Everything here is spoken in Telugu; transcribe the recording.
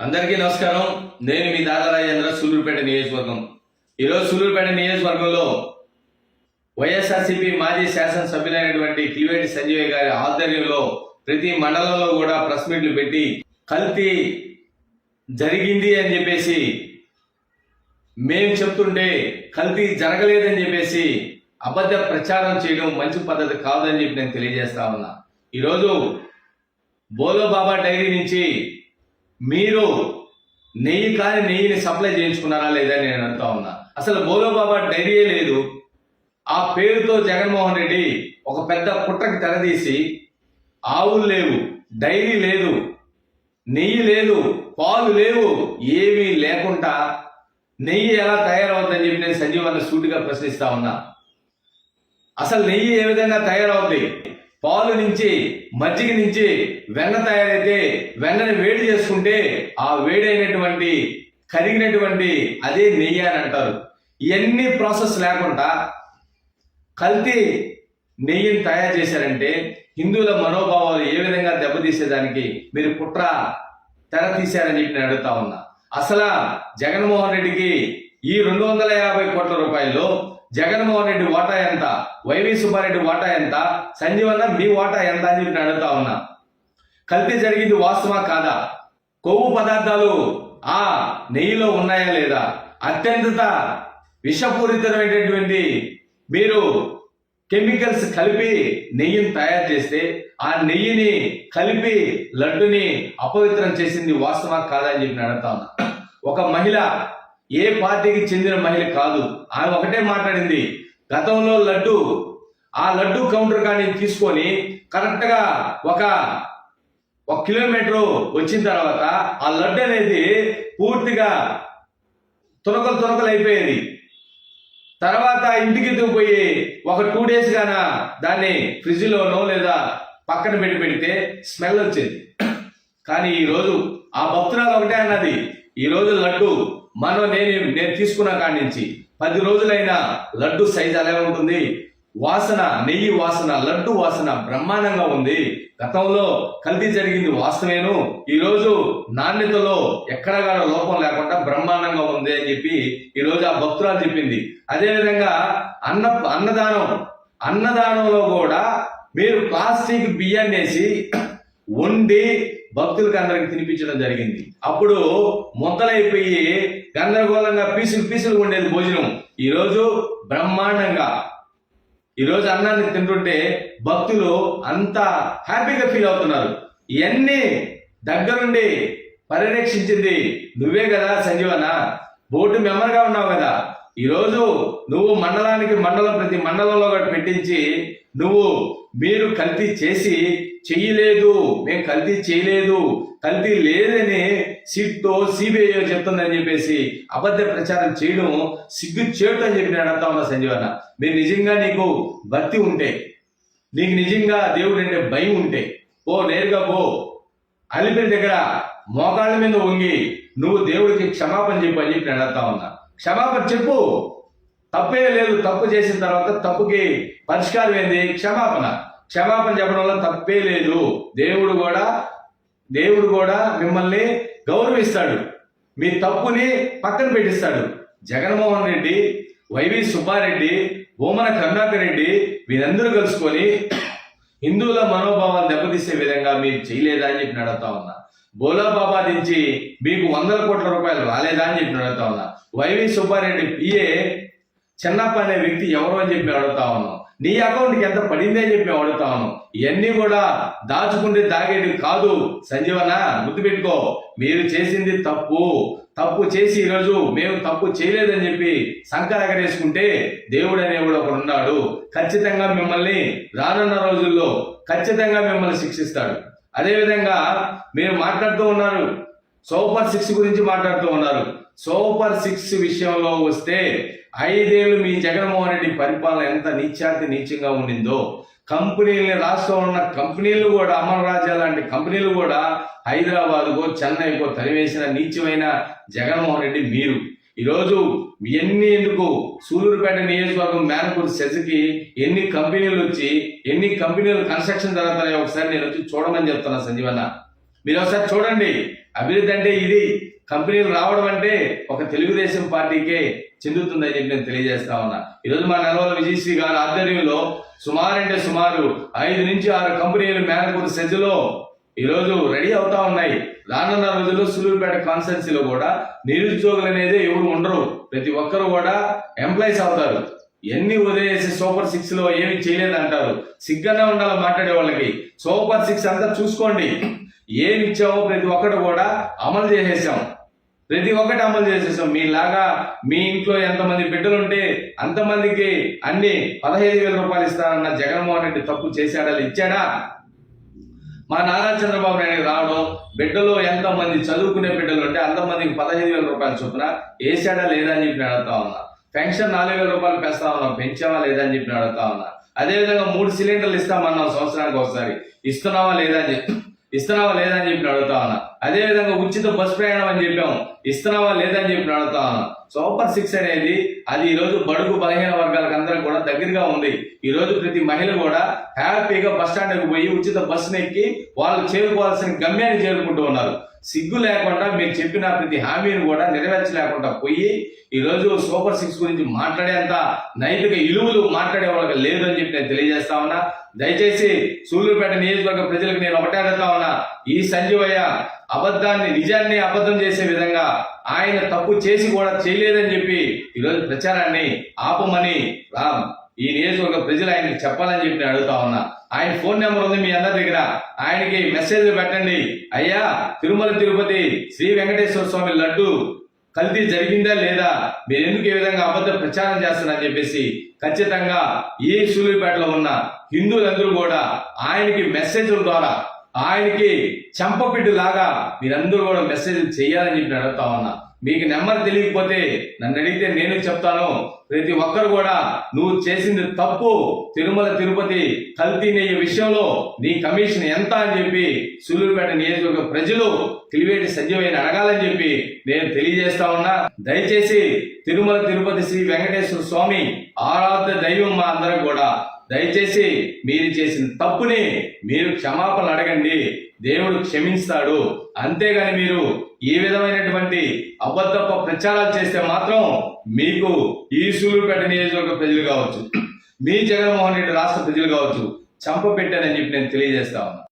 అందరికీ నమస్కారం. నేను మీ దాదారాజేంద్ర సూలూరుపేట నియోజకవర్గం. ఈరోజు సూలూరుపేట నియోజకవర్గంలో వైఎస్ఆర్సీపీ మాజీ శాసనసభ్యులైనటువంటి కిలివేటి సంజయ్ గారి ఆధ్వర్యంలో ప్రతి మండలంలో కూడా ప్రెస్ మీట్లు పెట్టి కల్తీ జరిగింది అని చెప్పేసి మేము చెప్తుంటే కల్తీ జరగలేదని చెప్పేసి అబద్ధ ప్రచారం చేయడం మంచి పద్ధతి కాదని చెప్పి నేను తెలియజేస్తా ఉన్నా. ఈరోజు బోలో బాబా డైరీ నుంచి మీరు నెయ్యి కానీ నెయ్యిని సప్లై చేయించుకున్నారా లేదా నేను అంటా ఉన్నా. అసలు బోలోబాబా డైరీయే లేదు. ఆ పేరుతో జగన్మోహన్ రెడ్డి ఒక పెద్ద కుట్రకి తెరదీసి ఆవులు లేవు డైరీ లేదు నెయ్యి లేదు పాలు లేవు ఏమీ లేకుండా నెయ్యి ఎలా తయారవుతుందని చెప్పి నేను సంజీవాన్ని సూటిగా ప్రశ్నిస్తా ఉన్నా. అసలు నెయ్యి ఏ విధంగా తయారవుతుంది పాలు నుంచి మజ్జిగ నుంచి వెన్న తయారైతే వెన్నని వేడి చేసుకుంటే ఆ వేడైనటువంటి కరిగినటువంటి అదే నెయ్యి అని అంటారు. ఇవన్నీ ప్రాసెస్ లేకుండా కల్తీ నెయ్యిని తయారు చేశారంటే హిందువుల మనోభావాలు ఏ విధంగా దెబ్బతీసేదానికి మీరు కుట్ర తెర తీశారని చెప్పి నేను అడుగుతా ఉన్నా. అసలు జగన్మోహన్ రెడ్డికి ఈ రెండు వందల యాభై కోట్ల రూపాయల్లో జగన్మోహన్ రెడ్డి ఓటా ఎంత? వైవి సుబ్బారెడ్డి ఓటా ఎంత? సంజీవన్న మీ వాటా ఎంత అని చెప్పి అడుగుతా ఉన్నా. కల్తీ జరిగింది వాస్తవా కాదా? కొవ్వు పదార్థాలు ఆ నెయ్యిలో ఉన్నాయా లేదా? అత్యంత విషపూరితమైనటువంటి మీరు కెమికల్స్ కలిపి నెయ్యిని తయారు చేస్తే ఆ నెయ్యిని కలిపి లడ్డుని అపవిత్రం చేసింది వాస్తవా కాదా అని చెప్పి అడుగుతా ఉన్నా. ఒక మహిళ ఏ పార్టీకి చెందిన మహిళ కాదు. ఆమె ఒకటే మాట్లాడింది. గతంలో లడ్డు ఆ లడ్డు కౌంటర్ కానీ తీసుకొని కరెక్ట్గా ఒక ఒక కిలోమీటర్ వచ్చిన తర్వాత ఆ లడ్డు అనేది పూర్తిగా తునకలు తునకలు అయిపోయేది. తర్వాత ఇంటికి పోయి ఒక టూ డేస్ గాన దాన్ని ఫ్రిడ్జ్ లోనో లేదా పక్కన పెట్టి పెడితే స్మెల్ వచ్చేది. కానీ ఈరోజు ఆ భక్తురాలు ఒకటే అన్నది. ఈ రోజు లడ్డు మనం నేను నేను తీసుకున్న కాడి నుంచి పది రోజులైనా లడ్డు సైజ్ అలా ఉంటుంది. వాసన నెయ్యి వాసన లడ్డు వాసన బ్రహ్మాండంగా ఉంది. గతంలో కల్తీ జరిగింది వాస్తవేను ఈ రోజు నాణ్యతలో ఎక్కడగా లోపం లేకుండా బ్రహ్మాండంగా ఉంది అని చెప్పి ఈ రోజు ఆ భక్తురాలు చెప్పింది. అదేవిధంగా అన్న అన్నదానం అన్నదానంలో కూడా మీరు ప్లాస్టిక్ బియ్యాన్ని వేసి వండి భక్తులకు అందరికి తినిపించడం జరిగింది. అప్పుడు ముద్దలైపోయి గందరగోళంగా పీసులు పీసులు ఉండేది భోజనం. ఈరోజు బ్రహ్మాండంగా. ఈరోజు అన్నాన్ని తింటుంటే భక్తులు అంత హ్యాపీగా ఫీల్ అవుతున్నారు. ఇవన్నీ దగ్గరుండి పరిరక్షించింది నువ్వే కదా సంజీవన బోర్డు మెంబర్గా ఉన్నావు కదా. ఈరోజు నువ్వు మండలానికి మండలం ప్రతి మండలంలో ఒకటి పెట్టించి నువ్వు మీరు కల్తీ చేసి చెయ్యలేదు మేము కల్తీ చేయలేదు కల్తీ లేదని సిట్తో సిబిఐ చెప్తుందని చెప్పేసి అబద్ధ ప్రచారం చేయడం సిగ్గు చేయటం అని చెప్పి నేను అడుగుతా ఉన్నా సంజీవన్న. మీరు నిజంగా నీకు భక్తి ఉంటే నీకు నిజంగా దేవుడు అంటే భయం ఉంటే ఓ నేరుగా పో. అలిపిరి దగ్గర మోకాళ్ళ మీద వంగి నువ్వు దేవుడికి క్షమాపణ చెప్పు అని చెప్పి నేను అడుగుతా ఉన్నా. క్షమాపణ చెప్పు. తప్పే లేదు తప్పు చేసిన తర్వాత తప్పుకి పరిష్కారం ఏంది? క్షమాపణ. క్షమాపణ చెప్పడం వల్ల తప్పే లేదు. దేవుడు కూడా దేవుడు కూడా మిమ్మల్ని గౌరవిస్తాడు. మీ తప్పుని పక్కన పెట్టిస్తాడు. జగన్మోహన్ రెడ్డి వైవి సుబ్బారెడ్డి బొమ్మన కరుణాకర్ రెడ్డి వీరందరూ కలుసుకొని హిందువుల మనోభావాలు దెబ్బతీసే విధంగా మీరు చేయలేదా అని చెప్పి అడుగుతా ఉన్నా. బోలా బాబా నుంచి మీకు వందల కోట్ల రూపాయలు రాలేదా అని చెప్పి అడుగుతా ఉన్నా. వైవి సుబ్బారెడ్డి పిఏ చిన్నప్ప అనే వ్యక్తి ఎవరు అని చెప్పి అడుగుతా ఉన్నాం నీ అకౌంట్కి ఎంత పడింది అని చెప్పి అడుగుతా ఉన్నాం ఇవన్నీ కూడా దాచుకుంటే దాగేది కాదు. సంజీవన గుర్తుపెట్టుకో మీరు చేసింది తప్పు. తప్పు చేసి ఈరోజు మేము తప్పు చేయలేదని చెప్పి సంకరగరేసుకుంటే దేవుడు అనేవాడు ఒకడు ఉన్నాడు. ఖచ్చితంగా మిమ్మల్ని రానున్న రోజుల్లో ఖచ్చితంగా మిమ్మల్ని శిక్షిస్తాడు. అదేవిధంగా మీరు మాట్లాడుతూ ఉన్నారు సూపర్ సిక్స్ గురించి మాట్లాడుతూ ఉన్నారు. సూపర్ సిక్స్ విషయంలో వస్తే ఐదేళ్ళు మీ జగన్మోహన్ రెడ్డి పరిపాలన ఎంత నీచాతి నీచంగా ఉండిందో కంపెనీలని రాష్ట్రంలో ఉన్న కంపెనీలు కూడా అమర్ రాజా లాంటి కంపెనీలు కూడా హైదరాబాద్కో చెన్నైకో తరివేసిన నీచమైన జగన్మోహన్ రెడ్డి మీరు. ఈరోజు ఎన్ని ఎందుకు? సూలూరుపేట నియోజకవర్గం మేనపూర్ సెజ్కి ఎన్ని కంపెనీలు వచ్చి ఎన్ని కంపెనీలు కన్స్ట్రక్షన్ జరుగుతున్నాయో ఒకసారి నేను వచ్చి చూడమని చెప్తున్నా సంజీవన్న. మీరు ఒకసారి చూడండి. అభివృద్ధి అంటే ఇది. కంపెనీలు రావడం అంటే ఒక తెలుగుదేశం పార్టీకే చెందుతుందని చెప్పి నేను తెలియజేస్తా ఉన్నా. ఈరోజు మా నెలవల విజయశ్రీ గారి ఆధ్వర్యంలో సుమారు అంటే సుమారు ఐదు నుంచి ఆరు కంపెనీలు మేనకూరు సెజ్లో ఈరోజు రెడీ అవుతా ఉన్నాయి. రానున్న రోజుల్లో సులూరుపేట కాన్స్టెన్సీలో కూడా నిరుద్యోగులు అనేది ఎవరు ఉండరు. ప్రతి ఒక్కరు కూడా ఎంప్లాయీస్ అవుతారు. ఎన్ని వదిలేసి సూపర్ సిక్స్లో ఏమి చేయలేదంటారు. సిగ్గనే ఉండాలి మాట్లాడే వాళ్ళకి. సూపర్ సిక్స్ అంతా చూసుకోండి. ఏమి ఇచ్చామో ప్రతి ఒక్కటి కూడా అమలు చేసేసాం. ప్రతి ఒక్కటి అమలు చేసేసాం. మీలాగా మీ ఇంట్లో ఎంతమంది బిడ్డలు ఉంటే అంతమందికి అన్ని పదహైదు వేల రూపాయలు ఇస్తానన్న జగన్మోహన్ రెడ్డి తప్పు చేశాడా ఇచ్చాడా? మా నారా చంద్రబాబు నాయుడు రావడం బిడ్డలో ఎంతమంది చదువుకునే బిడ్డలు ఉంటే అంతమందికి పదహైదు వేల రూపాయలు చొప్పున వేసాడా లేదా అని చెప్పి అడుగుతా ఉన్నా. పెన్షన్ నాలుగు వేల రూపాయలు పెంచుతా ఉన్నాం పెంచావా లేదా అని చెప్పి అడుగుతా ఉన్నా. అదేవిధంగా మూడు సిలిండర్లు ఇస్తామన్నాం సంవత్సరానికి ఒకసారి. ఇస్తున్నావా లేదా అని చెప్పి ఇస్తున్నావా లేదా అని చెప్పి అడుగుతా ఉన్నా. అదే విధంగా ఉచిత బస్ ప్రయాణం అని చెప్పాము. ఇస్తున్నావా లేదా అని చెప్పి అడుగుతా ఉన్నా. సూపర్ సిక్స్ అనేది అది ఈ రోజు బడుగు బలహీన వర్గాలకు అందరం కూడా దగ్గరగా ఉంది. ఈ రోజు ప్రతి మహిళ కూడా హ్యాపీగా బస్ స్టాండ్కి పోయి ఉచిత బస్సును ఎక్కి వాళ్ళు చేరుకోవాల్సిన గమ్యాన్ని చేరుకుంటూ ఉన్నారు. సిగ్గు లేకుండా మీరు చెప్పిన ప్రతి హామీని కూడా నెరవేర్చలేకుండా పోయి ఈ రోజు సూపర్ సిక్స్ గురించి మాట్లాడేంత నైతిక ఇలువలు మాట్లాడే వాళ్ళకి లేదని చెప్పి నేను తెలియజేస్తా ఉన్నా. దయచేసి సూళ్ళూరుపేట నియోజకవర్గ ప్రజలకు నేను ఒకటే అడుగుతా ఉన్నా. ఈ సంజీవయ్య అబద్ధాన్ని నిజాన్ని అబద్ధం చేసే విధంగా ఆయన తప్పు చేసి కూడా చేయలేదని చెప్పి ఈరోజు ప్రచారాన్ని ఆపమని రామ్ ఈ నియోజకవర్గ ప్రజలు ఆయనకి చెప్పాలని చెప్పి నేను అడుగుతా ఉన్నా. ఆయన ఫోన్ నెంబర్ ఉంది మీ అందరి దగ్గర. ఆయనకి మెసేజ్ పెట్టండి. అయ్యా తిరుమల తిరుపతి శ్రీ వెంకటేశ్వర స్వామి లడ్డు కల్తీ జరిగిందా లేదా? మీరు ఎందుకు ఈ విధంగా అబద్ధ ప్రచారం చేస్తున్నారని చెప్పేసి ఖచ్చితంగా ఈ సూళ్ళూరుపేటలో ఉన్న హిందువులందరూ కూడా ఆయనకి మెసేజ్ల ద్వారా ఆయనకి చంపపిడ్డు లాగా మీరందరూ కూడా మెసేజ్ చేయాలని చెప్పి అడుగుతా ఉన్నా. మీకు నెంబర్ తెలియకపోతే నన్ను అడిగితే నేను చెప్తాను. ప్రతి ఒక్కరు కూడా నువ్వు చేసింది తప్పు. తిరుమల తిరుపతి కల్తీ ఈ విషయంలో నీ కమిషన్ ఎంత అని చెప్పి సూలూరుపేట నియోజకవర్గ ప్రజలు తెలివేటి సజీవైన అడగాలని చెప్పి నేను తెలియజేస్తా ఉన్నా. దయచేసి తిరుమల తిరుపతి శ్రీ వెంకటేశ్వర స్వామి ఆరాధ్య దైవం మా అందరం కూడా దయచేసి మీరు చేసిన తప్పుని మీరు క్షమాపణ అడగండి. దేవుడు క్షమిస్తాడు అంతేగాని మీరు ఏ విధమైనటువంటి అబద్ధప ప్రచారాలు చేస్తే మాత్రం మీకు ఈ సూలూరుపేట నియోజకవర్గ ప్రజలు కావచ్చు మీ జగన్మోహన్ రెడ్డి రాష్ట్ర ప్రజలు కావచ్చు చంప పెట్టారని చెప్పి నేను తెలియజేస్తా ఉన్నా.